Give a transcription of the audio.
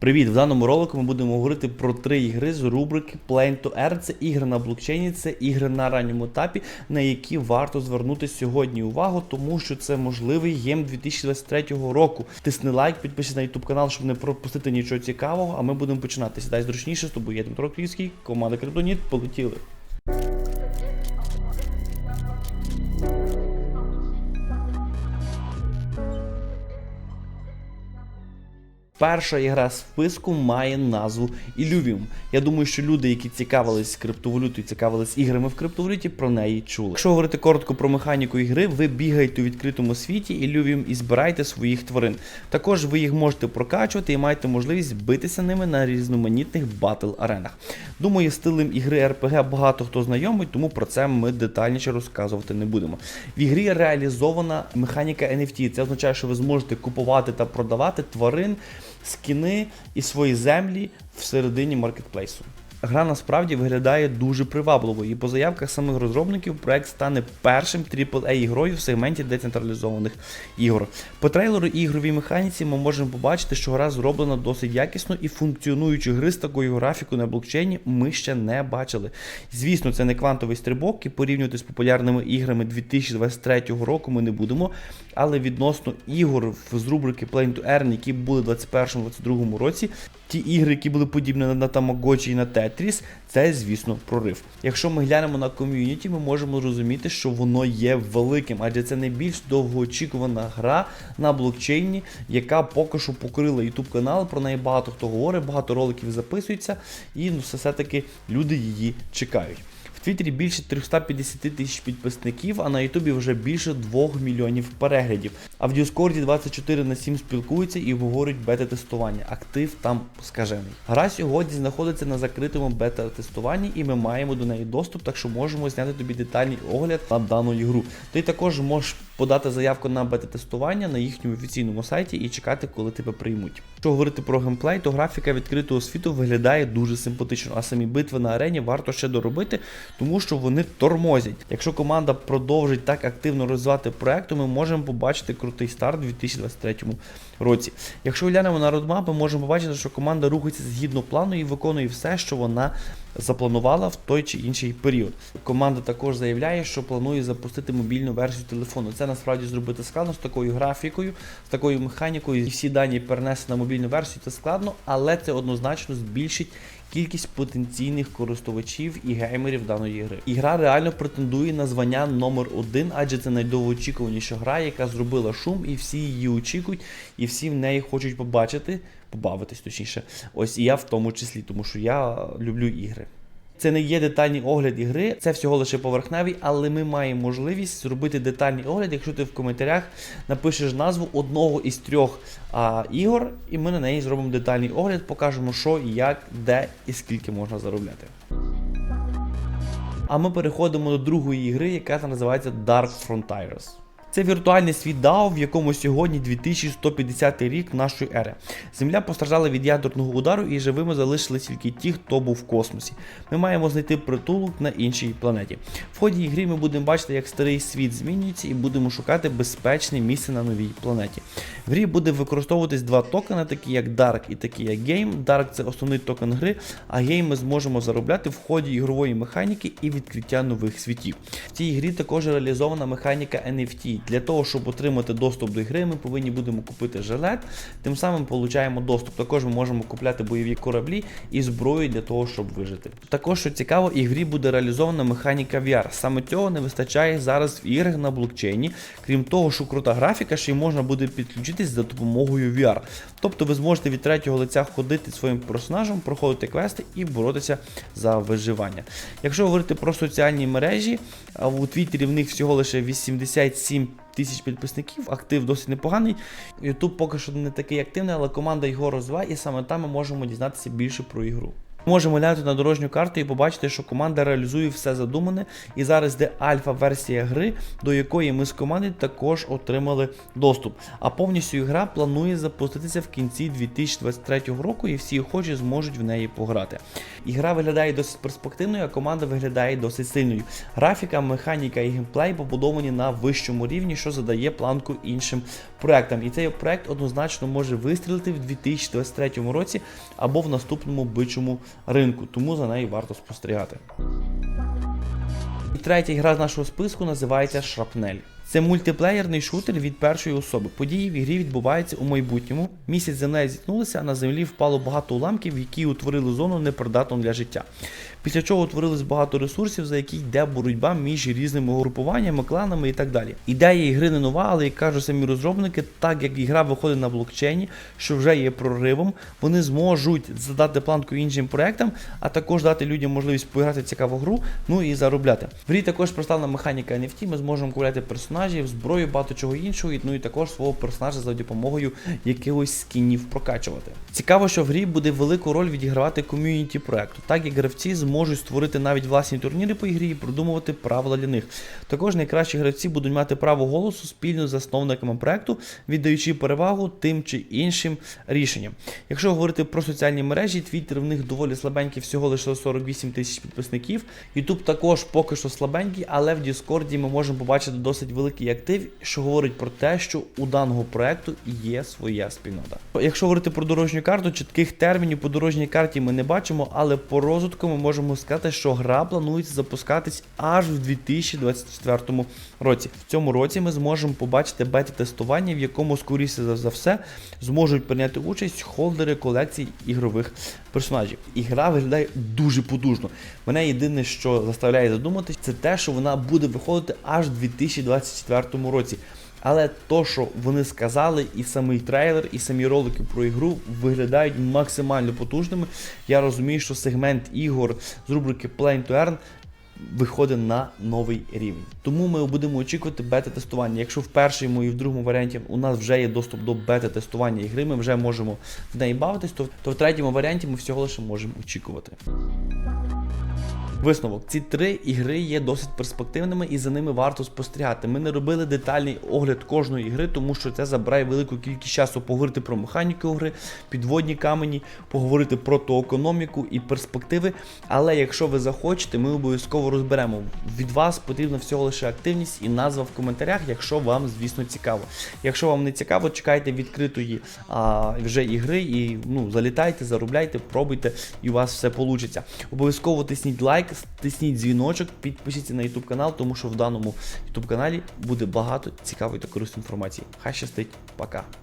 Привіт! В даному ролику ми будемо говорити про три ігри з рубрики Plane to Earn. Це ігри на блокчейні, це ігри на ранньому етапі, на які варто звернути сьогодні увагу, тому що це можливий гейм 2023 року. Тисни лайк, підпишись на YouTube канал, щоб не пропустити нічого цікавого. А ми будемо починати. Сідай зручніше з тобою. Я Дмитро Крівський, команда Криптоніт. Полетіли. Перша ігра списку має назву Illuvium. Я думаю, що люди, які цікавились криптовалютою, цікавились іграми в криптовалюті, про неї чули. Якщо говорити коротко про механіку ігри, ви бігаєте у відкритому світі Illuvium і збираєте своїх тварин. Також ви їх можете прокачувати і маєте можливість битися ними на різноманітних батл аренах. Думаю, стилем ігри RPG багато хто знайомий, тому про це ми детальніше розказувати не будемо. В ігрі реалізована механіка NFT. Це означає, що ви зможете купувати та продавати тварин скіни і свої землі всередині маркетплейсу. Гра насправді виглядає дуже привабливо, і по заявках самих розробників проект стане першим aaa ігрою в сегменті децентралізованих ігор. По трейлеру і ігровій механіці ми можемо побачити, що гра зроблена досить якісно і функціонуючі гри з такою графікою на блокчейні ми ще не бачили. Звісно, це не квантовий стрибок, і порівнювати з популярними іграми 2023 року ми не будемо. Але відносно ігор з рубрики Plane to Earn, які були в 2021-2022 році, ті ігри, які були подібні на Tamagotchi і на Tetris, це, звісно, прорив. Якщо ми глянемо на ком'юніті, ми можемо зрозуміти, що воно є великим, адже це найбільш довгоочікувана гра на блокчейні, яка поки що покрила YouTube канал. Про неї багато хто говорить, багато роликів записується, і ну, все-таки люди її чекають. В Твіттері більше 350 тисяч підписників, а на Ютубі вже більше 2 мільйонів переглядів. А в Діскорді 24 на 7 спілкуються і обговорюють бета-тестування. Актив там скажений. Гра сьогодні знаходиться на закритому бета-тестуванні, і ми маємо до неї доступ, так що можемо зняти тобі детальний огляд на дану ігру. Ти також можеш подати заявку на бета-тестування на їхньому офіційному сайті і чекати, коли тебе приймуть. Якщо говорити про геймплей, то графіка відкритого світу виглядає дуже симпатично, а самі битви на арені варто ще доробити, тому що вони тормозять. Якщо команда продовжить так активно розвивати проект, то ми можемо побачити крутий старт у 2023 році. Якщо глянемо на родмап, ми можемо побачити, що команда рухається згідно плану і виконує все, що вона запланувала в той чи інший період. Команда також заявляє, що планує запустити мобільну версію телефону. Це насправді зробити складно з такою графікою, з такою механікою, і всі дані перенести на мобільну версію це складно, але це однозначно збільшить. Кількість потенційних користувачів і геймерів даної гри. Ігра реально претендує на звання номер один, адже це найдовгоочікуваніша гра, яка зробила шум, і всі її очікують, і всі в неї хочуть побачити, побавитись точніше. Ось і я в тому числі, тому що я люблю ігри. Це не є детальний огляд ігри, це всього лише поверхневий, але ми маємо можливість зробити детальний огляд, якщо ти в коментарях напишеш назву одного із трьох а, ігор, і ми на неї зробимо детальний огляд, покажемо, що, як, де і скільки можна заробляти. А ми переходимо до другої ігри, яка називається Dark Frontiers. Це віртуальний світ DAO, в якому сьогодні 2150 рік нашої ери. Земля постраждала від ядерного удару і живими залишились тільки ті, хто був в космосі. Ми маємо знайти притулок на іншій планеті. В ході ігри ми будемо бачити, як старий світ змінюється, і будемо шукати безпечне місце на новій планеті. В грі буде використовуватись два токени, такі як Dark і такі як Game. Dark це основний токен гри, а Game ми зможемо заробляти в ході ігрової механіки і відкриття нових світів. В цій грі також реалізована механіка NFT. Для того, щоб отримати доступ до гри, ми повинні будемо купити жилет, тим самим получаємо доступ. Також ми можемо купляти бойові кораблі і зброю для того, щоб вижити. Також, що цікаво, і грі буде реалізована механіка VR. Саме цього не вистачає зараз в іграх на блокчейні. Крім того, що крута графіка, ще й можна буде підключитись за допомогою VR. Тобто ви зможете від третього лиця ходити своїм персонажем, проходити квести і боротися за виживання. Якщо говорити про соціальні мережі, у Твіттері в них всього лише 87 тисяч підписників, актив досить непоганий. Ютуб поки що не такий активний, але команда його розвиває, і саме там ми можемо дізнатися більше про ігру. Можемо глянути на дорожню карту і побачити, що команда реалізує все задумане. І зараз йде альфа-версія гри, до якої ми з команди також отримали доступ. А повністю гра планує запуститися в кінці 2023 року, і всі охочі зможуть в неї пограти. Ігра виглядає досить перспективною, а команда виглядає досить сильною. Графіка, механіка і геймплей побудовані на вищому рівні, що задає планку іншим проектам. І цей проект однозначно може вистрілити в 2023 році або в наступному бичому ринку, тому за нею варто спостерігати. І третя гра з нашого списку називається Шрапнель. Це мультиплеєрний шутер від першої особи. Події в ігрі відбуваються у майбутньому. Місяць землею зіткнулися, а на землі впало багато уламків, які утворили зону непридатну для життя. Після чого утворилось багато ресурсів, за які йде боротьба між різними групуваннями, кланами і так далі. Ідея ігри не нова, але як кажуть самі розробники, так як ігра виходить на блокчейні, що вже є проривом, вони зможуть задати планку іншим проектам, а також дати людям можливість пограти в цікаву гру, ну і заробляти. В грі також представлена механіка NFT, ми зможемо купляти персонажів, зброю, багато чого іншого, ну і також свого персонажа за допомогою якихось скінів прокачувати. Цікаво, що в грі буде велику роль відігравати ком'юніті проекту, так як гравці зможуть створити навіть власні турніри по ігрі і продумувати правила для них. Також найкращі гравці будуть мати право голосу спільно з засновниками проекту, віддаючи перевагу тим чи іншим рішенням. Якщо говорити про соціальні мережі, Twitter в них доволі слабенький, всього лише 48 тисяч підписників. YouTube також поки що слабенький, але в Discord ми можемо побачити досить великий актив, що говорить про те, що у даного проекту є своя спільнота. Якщо говорити про дорожню карту, чітких термінів по дорожній карті ми не бачимо, але по розвитку ми можемо сказати, що гра планується запускатись аж в 2024 році. В цьому році ми зможемо побачити бета-тестування, в якому, скоріше за- все, зможуть прийняти участь холдери колекцій ігрових персонажів. І гра виглядає дуже потужно. Мене єдине, що заставляє задуматись, це те, що вона буде виходити аж в 2024 році. Але то, що вони сказали, і самий трейлер, і самі ролики про ігру виглядають максимально потужними. Я розумію, що сегмент ігор з рубрики Play to Earn виходить на новий рівень. Тому ми будемо очікувати бета-тестування. Якщо в першому і в другому варіанті у нас вже є доступ до бета-тестування ігри, ми вже можемо в неї бавитись, то, то в третьому варіанті ми всього лише можемо очікувати. Висновок: ці три ігри є досить перспективними і за ними варто спостерігати. Ми не робили детальний огляд кожної гри, тому що це забирає велику кількість часу поговорити про механіку гри, підводні камені, поговорити про ту економіку і перспективи. Але якщо ви захочете, ми обов'язково розберемо. Від вас потрібна всього лише активність і назва в коментарях, якщо вам, звісно, цікаво. Якщо вам не цікаво, чекайте відкритої а, вже ігри і ну, залітайте, заробляйте, пробуйте, і у вас все вийде. Обов'язково тисніть лайк, тисніть дзвіночок, підпишіться на YouTube канал, тому що в даному YouTube каналі буде багато цікавої та корисної інформації. Хай щастить, пока.